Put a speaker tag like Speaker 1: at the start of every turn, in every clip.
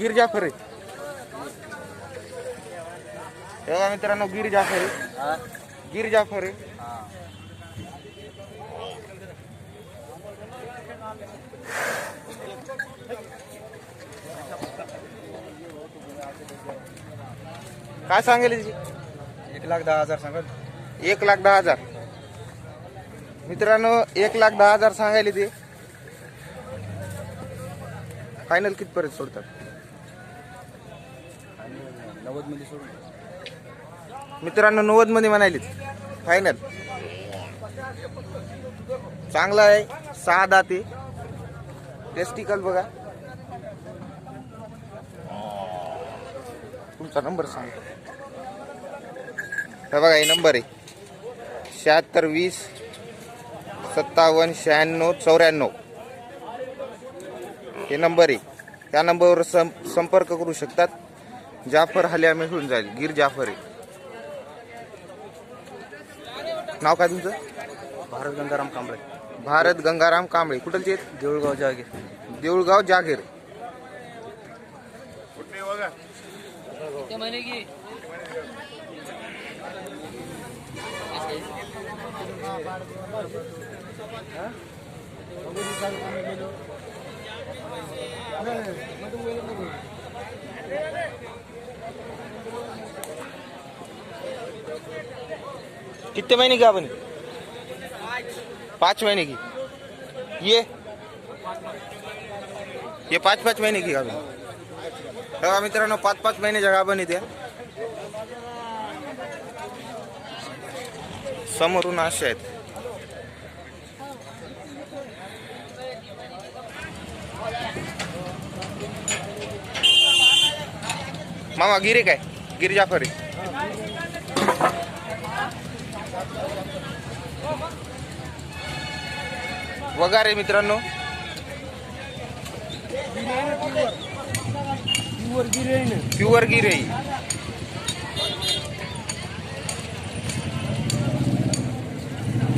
Speaker 1: गिर जाफर. आहे हे बघा मित्रांनो गिर जाफर. आहे गिर जाफर. आहे काय सांगेल?
Speaker 2: एक लाख दहा हजार सांगत
Speaker 1: एक लाख दहा हजार. मित्रांनो एक लाख दहा हजार सांगायले ते. फायनल कितपर्यंत सोडतात?
Speaker 2: सोडून
Speaker 1: मित्रांनो नव्वदमध्ये फायनल चांगला आहे. सहा दाते टेस्टिकल बघा. तुमचा नंबर सांगा. हे बघा हे नंबर आहे. शहात्तर वीस सत्तावन्न शहाण्णव चौऱ्याण्णव. हे नंबर आहे. त्या नंबरवर सं संपर्क करू शकतात. जाफर हल्या मिळून जाईल. गिर जाफर आहे. नाव काय तुमचं?
Speaker 2: भारत गंगाराम कांबळे.
Speaker 1: भारत गंगाराम कांबळे. कुठलचे आहेत?
Speaker 2: देऊळगाव जागे
Speaker 1: देऊळगाव जागीर. कितने महीने की आपने? पाच महीने की। ये? ये पाच पाच महिने की गाभी बघा मित्रांनो पाच पाच महिन्याच्या गाभण त्या समोरून असे आहेत। मामा गिरे काय? गिरी जाफर. आहे वगारे मित्रांनो. प्युअर गिर.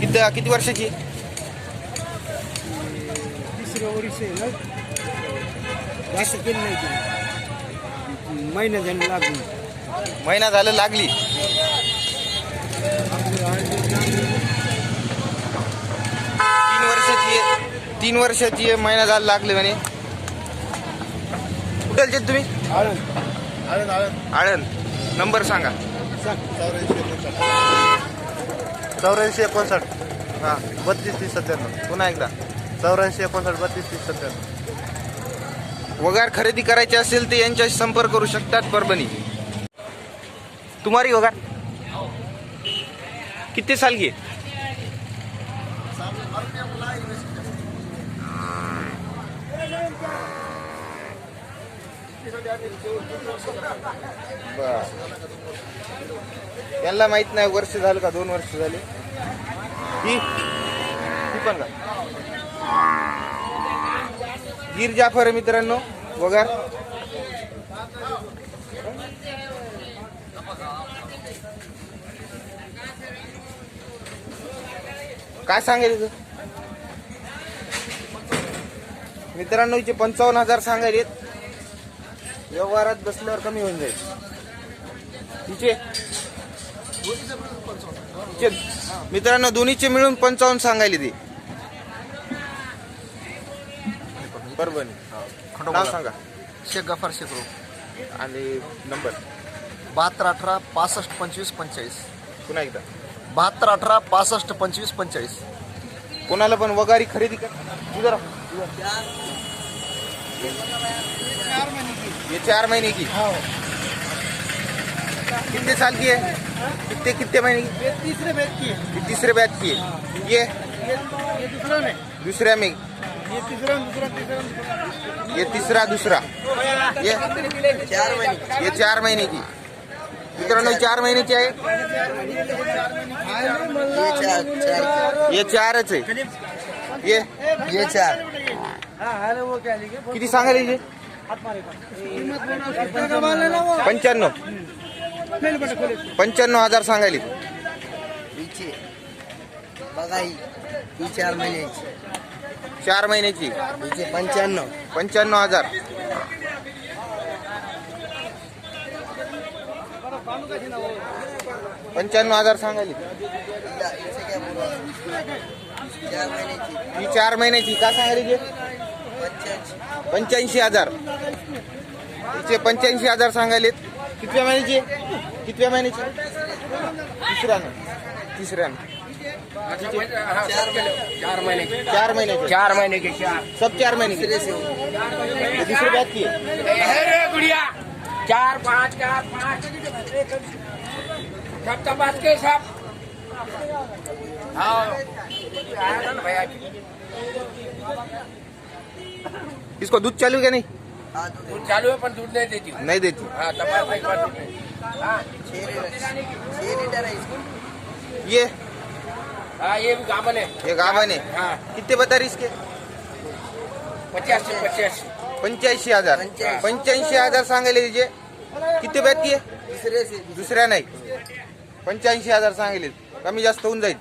Speaker 1: किती किती वर्षाची?
Speaker 2: महिना झाले लागून
Speaker 1: महिना झालं लागली. तीन वर्षाची महिना झाला लागले म्हणे. आहेत तुम्ही?
Speaker 2: आळंद.
Speaker 1: नंबर सांगा.
Speaker 2: चौऱ्याऐंशी एकोणसाठ.
Speaker 1: हां
Speaker 2: बत्तीस तीस सत्त्याण्णव.
Speaker 1: पुन्हा एकदा.
Speaker 2: चौऱ्याऐंशी एकोणसाठ बत्तीस तीस सत्त्याण्णव.
Speaker 1: वगार खरेदी करायची असेल तर यांच्याशी संपर्क करू शकतात परभणी. तुम्हारी वगार? किती साल है? बर. यांना माहीत नाही वर्ष झालं का दोन वर्ष झाले? ही? पण का? गिर जाफर मित्रांनो वगार. काय सांगेल इथं? मित्रांनो इथे पंचावन्न हजार सांगायले व्यवहारात बसल्यावर कमी होऊन जाईल. तिचे तिचे- मित्रांनो दोन्हीचे मिळून पंचावन्न सांगायले ते परभणी नाव सांगा.
Speaker 2: शेख गफार शेखरू
Speaker 1: आणि नंबर.
Speaker 2: बहात्तर अठरा पासष्ट पंचवीस पंचेचाळीस
Speaker 1: पुन्हा एकदा.
Speaker 2: बहात्तर अठरा पासष्ट पंचवीस पंचेचाळीस
Speaker 1: कोणाला पण वगारी खरेदी कर. जरा. ये चार महीने की। कितने साल की है? कितने कितने महीने की?
Speaker 2: तीसरे बैच की
Speaker 1: ये तीसरे बैच की है। ये?
Speaker 2: ये दूसरा में।
Speaker 1: दूसऱ्या में
Speaker 2: ये तीसरा, दूसरा। तीसरा
Speaker 1: ये? तीसरा दूसरा ये
Speaker 2: चार महीने
Speaker 1: ये चार महीने की मित्रांनो चार महिन्याची आहे ये चारच आहे ये?
Speaker 2: ये चार।
Speaker 1: किती सांगा लिहिजे पंच्याण्णव. पंच्याण्णव हजार सांगायली
Speaker 2: बघा चार महिन्याची.
Speaker 1: चार महिन्याची.
Speaker 2: पंच्याण्णव.
Speaker 1: पंच्याण्णव हजार. पंच्याण्णव हजार सांगायली ही चार महिन्याची. का सांगायली पंच्याऐंशी हज़ार. तिचे पंच्याऐंशी हज़ार सांगायलेत. कितव्या महिन्याची? कितव्या महिन्याची? तिसऱ्यानं. तिसऱ्यानं.
Speaker 2: चार महिने.
Speaker 1: चार महिन्याचे.
Speaker 2: चार महिने के चार.
Speaker 1: सब चार महीने के दूसरी बात की
Speaker 2: गुड़िया. चार पाँच चार पाँच. सब तपास के सब. हाँ भैया
Speaker 1: इसको दूध चालू क्या नहीं?
Speaker 2: दूध चालू है पर दूध नहीं देती
Speaker 1: नहीं देती।
Speaker 2: हाँ हाँ
Speaker 1: ये?
Speaker 2: हाँ ये भी गामन है।
Speaker 1: ये गावन है?
Speaker 2: हाँ।
Speaker 1: कितने बता रही इसके?
Speaker 2: पचासी पचासी।
Speaker 1: पंच्याऐंशी हजार। पंच्याऐंशी हजार सांगायला तिचे किती बॅट की दुसऱ्या नाही। पंच्याऐंशी हजार सांगेल कमी जास्त होऊन जाईल।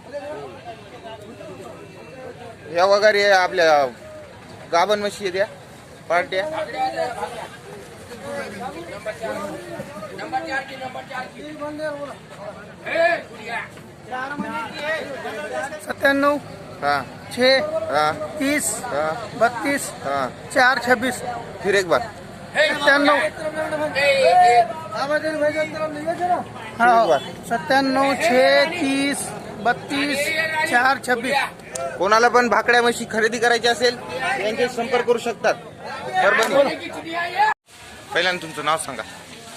Speaker 1: या वगैरे आपल्या गाभण म्हशी आहेत या पार्ट्या
Speaker 2: नंबर चार की नंबर चार की ए, गुड़िया
Speaker 3: सत्त्याण्णव
Speaker 1: हा.
Speaker 3: छे
Speaker 1: हा.
Speaker 3: तीस
Speaker 1: हा.
Speaker 3: बत्तीस
Speaker 1: हा.
Speaker 3: चार छब्बीस.
Speaker 1: फिर एक बार.
Speaker 3: सत्त्याण्णव. हा. सत्त्याण्णव छे तीस बत्तीस चार छब्बीस.
Speaker 1: कोणाला पण भाकड्या म्हशी खरेदी करायची असेल यांचे संपर्क करू शकतात. पहिल्यांदा तुमचं नाव सांगा.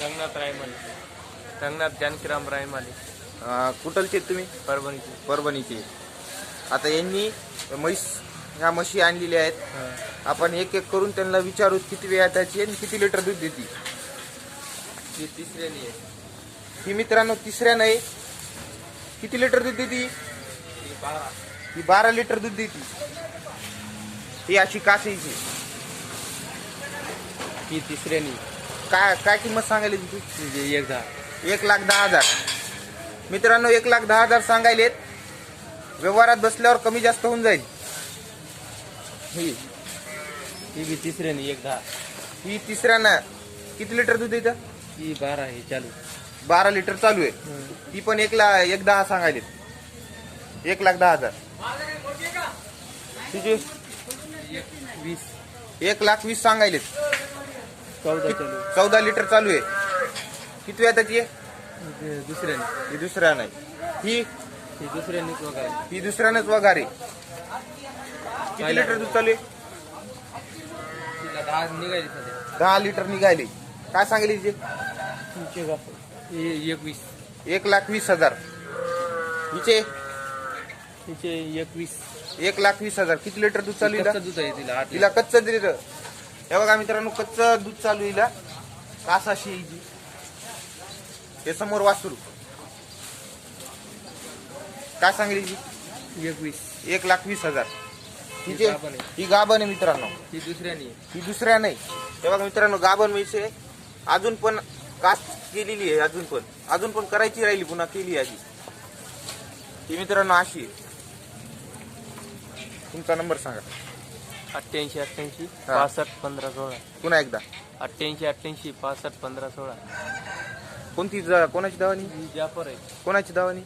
Speaker 4: रंगनाथ रायमाले रंगनाथ जानकीराम रायमाले
Speaker 1: अं, कुठलचे आहेत तुम्ही?
Speaker 4: परभणीचे.
Speaker 1: परभणीचे. आता यांनी म्हैस ह्या म्हशी आणलेल्या आहेत. आपण एक एक करून त्यांना विचारू किती वेळा त्याची आणि किती लिटर दूध देते
Speaker 4: ही तिसऱ्यानी आहे.
Speaker 1: ही मित्रांनो तिसऱ्या नाही किती लिटर दूध देते?
Speaker 4: ही बारा.
Speaker 1: ही बारा लिटर दूध देते. ही अशी काशीची.
Speaker 4: ही तिसऱ्यानी.
Speaker 1: काय काय किंमत सांगायली तिची
Speaker 4: म्हणजे एक दहा.
Speaker 1: एक लाख दहा हजार. मित्रांनो एक लाख दहा हजार सांगायलेत. व्यवहारात बसल्यावर कमी जास्त होऊन जाईल. ही.
Speaker 4: ही बी तिसऱ्यानी एक दहा.
Speaker 1: ही तिसऱ्यानं किती लिटर दूध देतं
Speaker 4: ही बारा आहे चालू.
Speaker 1: बारा लिटर चालू आहे. ती पण एक ला एक दहा सांगायलेत. एक लाख दहा हजार.
Speaker 4: वीस.
Speaker 1: एक लाख वीस सांगायलेत.
Speaker 4: चौदा चालू
Speaker 1: चौदा लिटर चालू आहे. किती त्याची आहे?
Speaker 4: हे दुसऱ्यानी.
Speaker 1: ही दुसऱ्या नाही ही?
Speaker 4: ही दुसऱ्यानीच वगैरे.
Speaker 1: ही दुसऱ्यानंच वगार आहे. किती लिटर दूध चालू आहे?
Speaker 4: तिला दहा निघाली सध्या.
Speaker 1: दहा लिटर निघाली काय सांगेल तिचे?
Speaker 4: ही एकवीस.
Speaker 1: एक लाख वीस हजार. हिचे?
Speaker 4: तिचे एकवीस.
Speaker 1: एक लाख वीस हजार. किती लिटर दूध चालू आहे
Speaker 4: कच्चं दूध आहे तिला आठ
Speaker 1: तिला कच्चं लिटर हे बघा मित्रांनो कच्चं दूध चालू आहे हिला कासाशी हे समोर वासरू. काय सांगेल हिची
Speaker 4: एकवीस.
Speaker 1: एक लाख वीस हजार. ही गाभण आहे. मित्रांनो.
Speaker 4: ही दुसऱ्यानी आहे.
Speaker 1: ही दुसऱ्या नाही. हे बघा मित्रांनो गाभण आहे. अजून पण कास्ट केलेली आहे अजून पण. अजून पण करायची राहिली पुन्हा केली आहे आधी. ही मित्रांनो अशी आहे. तुमचा नंबर सांगा.
Speaker 4: अठ्ठ्याऐंशी अठ्ठ्याऐंशी
Speaker 1: हा.
Speaker 4: पासष्ट पंधरा सोळा.
Speaker 1: पुन्हा एकदा.
Speaker 4: अठ्ठ्याऐंशी अठ्ठ्याऐंशी पासष्ट पंधरा सोळा.
Speaker 1: कोणती ज- कोणाची दावानी?
Speaker 4: ही जाफर आहे.
Speaker 1: कोणाची दावानी?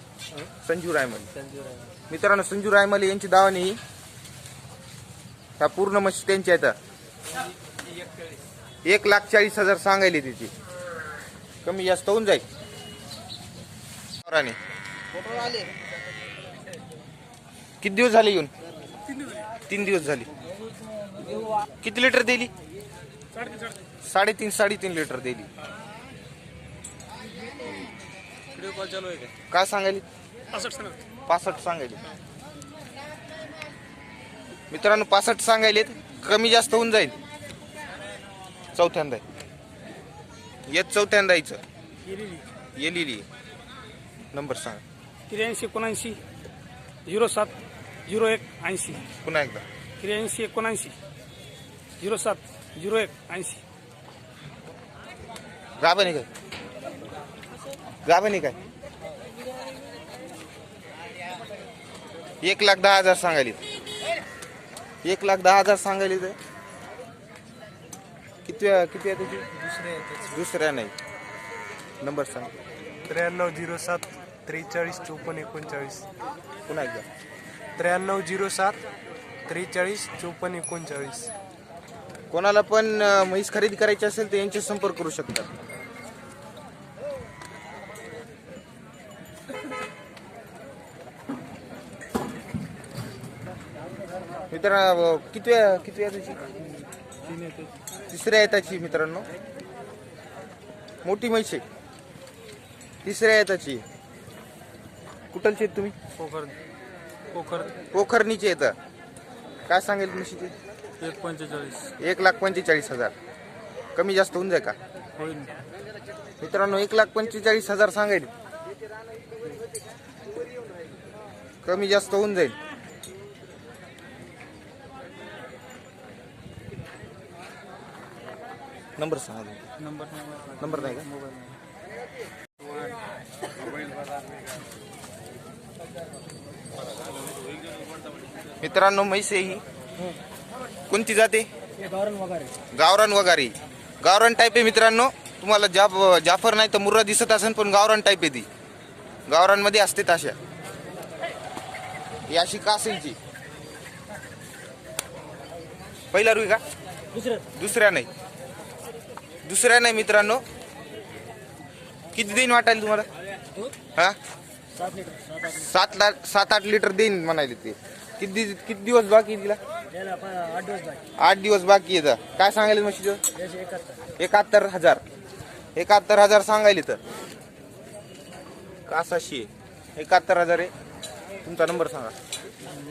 Speaker 1: संजू रायमल.
Speaker 4: संजीव रायमाले.
Speaker 1: मित्रांनो संजू रायमल यांची दावानी ही ह्या पूर्ण मशी
Speaker 4: ही एकचाळीस
Speaker 1: एक लाख चाळीस हजार सांगायले तिची. कमी जास्त होऊन जाईल. राणे. किती दिवस झाले येऊन? तीन दिवस झाले. किती लिटर दिली? साडेतीन साडेतीन लिटर दिली. काय सांगायली? पासष्ट सांगायले. मित्रांनो पासष्ट सांगायलेत. कमी जास्त होऊन जाईल. चौथ्यांदा येत चौथ्यांदा यायचं येलेली नंबर सांगा.
Speaker 3: त्र्याऐंशी एकोणऐंशी झिरो सात झिरो एक ऐंशी.
Speaker 1: पुन्हा एकदा.
Speaker 3: त्र्याऐंशी एकोणऐंशी. झिरो सात झिरो एक ऐंशी.
Speaker 1: गाभण आहे काय गाभण आहे काय एक लाख दहा हजार सांगायले. एक लाख दहा हजार सांगायले तर. किती किती आहे त्याची. दुसऱ्या नाही. नंबर सांग.
Speaker 5: त्र्याण्णव झिरो सात त्रेचाळीस चोपन्न एकोणचाळीस.
Speaker 1: पुन्हा एकदा.
Speaker 5: त्र्याण्णव झिरो सात त्रेचाळीस चोपन्न एकोणचाळीस.
Speaker 1: कोणाला पण म्हैस खरेदी करायची असेल तर यांचे संपर्क करू शकतात. मित्र किती किती त्याची? तिसऱ्या येताची मित्रांनो. मोठी म्हैस आहे. तिसऱ्या येताची. कुठलची तुम्ही?
Speaker 5: पोखर पोखर
Speaker 1: पोखरणीचे येतं काय सांगेल म्हशीचे
Speaker 5: एक पंचेचाळीस.
Speaker 1: एक लाख पंचेचाळीस हजार. कमी जास्त होऊन जाईल का?
Speaker 5: होईल
Speaker 1: मित्रांनो एक लाख पंचेचाळीस हजार सांगायला. कमी जास्त होऊन जाईल. नंबर सांगा तुम्ही.
Speaker 5: नंबर
Speaker 1: नंबर नाही का? मित्रांनो म्हैस आहे ही. कोणती जाते?
Speaker 2: गावरण वगैरे.
Speaker 1: गावरान वगारी. गावरान टाईप आहे मित्रांनो. तुम्हाला जाफ जाफर नाही तर मुर्रा दिसत असेल पण गावरान टाईप आहे ती. गावरांमध्ये असते अशा ही अशी कासेलची पहिला रुई का?
Speaker 2: दुसरं.
Speaker 1: दुसऱ्या नाही. दुसऱ्या नाही मित्रांनो. किती देईन वाटायला तुम्हाला? हा?
Speaker 2: सात लिटर सात आठ
Speaker 1: लिटर. देईन म्हणाले ते. किती किती दिवस बाकी तिला?
Speaker 2: आठ दिवस बाकी.
Speaker 1: येतं काय सांगायला म्हशीचं
Speaker 2: एकाहत्तर.
Speaker 1: हजार. एकाहत्तर हजार सांगायले तर कासाशी. आहे एकाहत्तर हजार आहे. तुमचा नंबर सांगा.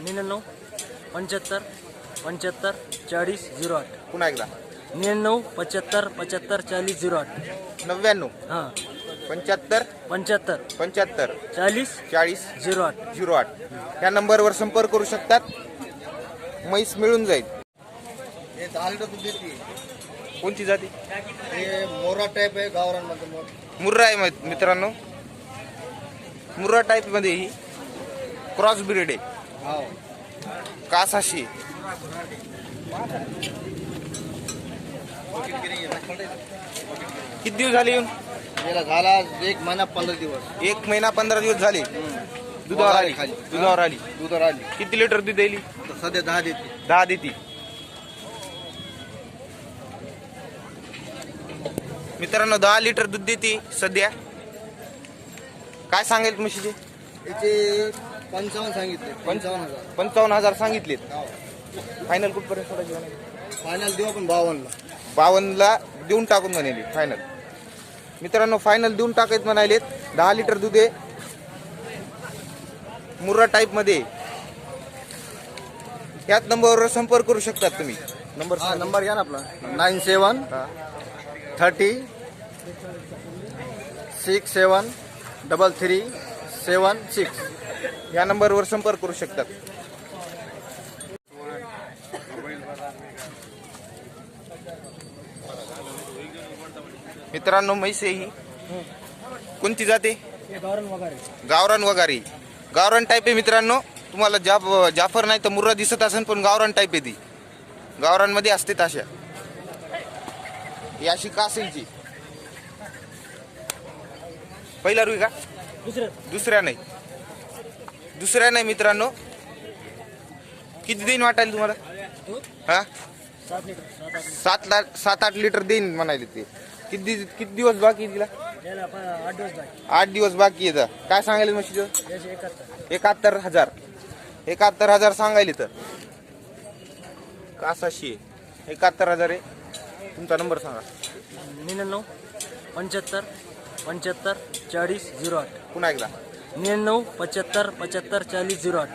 Speaker 2: निन्याण्णव पंच्याहत्तर पंच्याहत्तर चाळीस झिरो आठ.
Speaker 1: पुन्हा एकदा.
Speaker 2: निन्याण्णव पंच्याहत्तर पंच्याहत्तर चाळीस झिरो आठ.
Speaker 1: नव्याण्णव.
Speaker 2: हां.
Speaker 1: पंच्याहत्तर.
Speaker 2: पंच्याहत्तर.
Speaker 1: पंच्याहत्तर.
Speaker 2: चाळीस
Speaker 1: चाळीस.
Speaker 2: झिरो आठ.
Speaker 1: झिरो आठ. या नंबरवर संपर्क करू शकतात. म्हैस मिळून जाईल.
Speaker 6: हे दहा लिटर दूध देते
Speaker 1: कोणती जाती?
Speaker 6: हे मोरा टाईप आहे गावरानमध्ये मोर
Speaker 1: मुर्रा आहे मित- मित्रांनो. मुर्रा टाईपमध्ये ही क्रॉस ब्रीड आहे. कासाशी. किती दिवस झाले येऊन?
Speaker 6: याला झाला एक महिना पंधरा दिवस.
Speaker 1: एक महिना पंधरा दिवस झाले. दुधावर आली.
Speaker 6: खाली.
Speaker 1: दुधावर आली.
Speaker 6: दुधावर आली.
Speaker 1: किती लिटर दूध दिली
Speaker 6: सध्या दहा देते.
Speaker 1: दहा देती. मित्रांनो दहा लिटर दूध देते सध्या. काय सांगेल म्हशीचे?
Speaker 6: याचे पंचावन्न सांगितले. पंचावन्न हजार.
Speaker 1: पंचावन्न हजार सांगितलेत. फायनल कुठपर्यंत सोडायची म्हणाली?
Speaker 6: फायनल देऊ आपण बावन्नला.
Speaker 1: बावन्नला देऊन टाकून म्हणाले फायनल मित्रांनो फायनल देऊन टाकायत म्हणालेत दहा लिटर दूध आहे. मुर्रा टाईपमध्ये. याच नंबरवर संपर्क करू शकतात तुम्ही. नंबर
Speaker 6: हा नंबर घ्या ना आपला. Nine seven. Thirty six seven double three seven six.
Speaker 1: या नंबरवर संपर्क करू शकतात. मित्रांनो म्हैस आहे ही. कोणती जाते?
Speaker 2: गावरण वगैरे.
Speaker 1: गावरान वगारी. गावरान टाईप आहे मित्रांनो. तुम्हाला जाफ जाफर नाही तर मुर्रा दिसत असेल पण गावरान टाईप आहे ती. गावरांमध्ये असते अशा. ही अशी कासेलची पहिला रुई का?
Speaker 2: दुसरं.
Speaker 1: दुसऱ्या नाही. दुसऱ्या नाही मित्रांनो. किती देईन वाटायला तुम्हाला? हा?
Speaker 2: सात लिटर सात आठ
Speaker 1: सात लाख सात आठ लिटर देईन म्हणाले ते. किती किती दिवस बाकी आहे तिला?
Speaker 2: आठ दिवस बाकी.
Speaker 1: येतं काय सांगायला म्हशीचं
Speaker 2: एकाहत्तर
Speaker 1: हजार. एकाहत्तर हजार सांगायले तर. कासाशी एकाहत्तर हजार आहे. तुमचा नंबर सांगा.
Speaker 2: निन्याण्णव पंच्याहत्तर पंच्याहत्तर चाळीस झिरो आठ.
Speaker 1: पुन्हा एकदा.
Speaker 2: निन्याण्णव पंच्याहत्तर पंच्याहत्तर चाळीस झिरो आठ.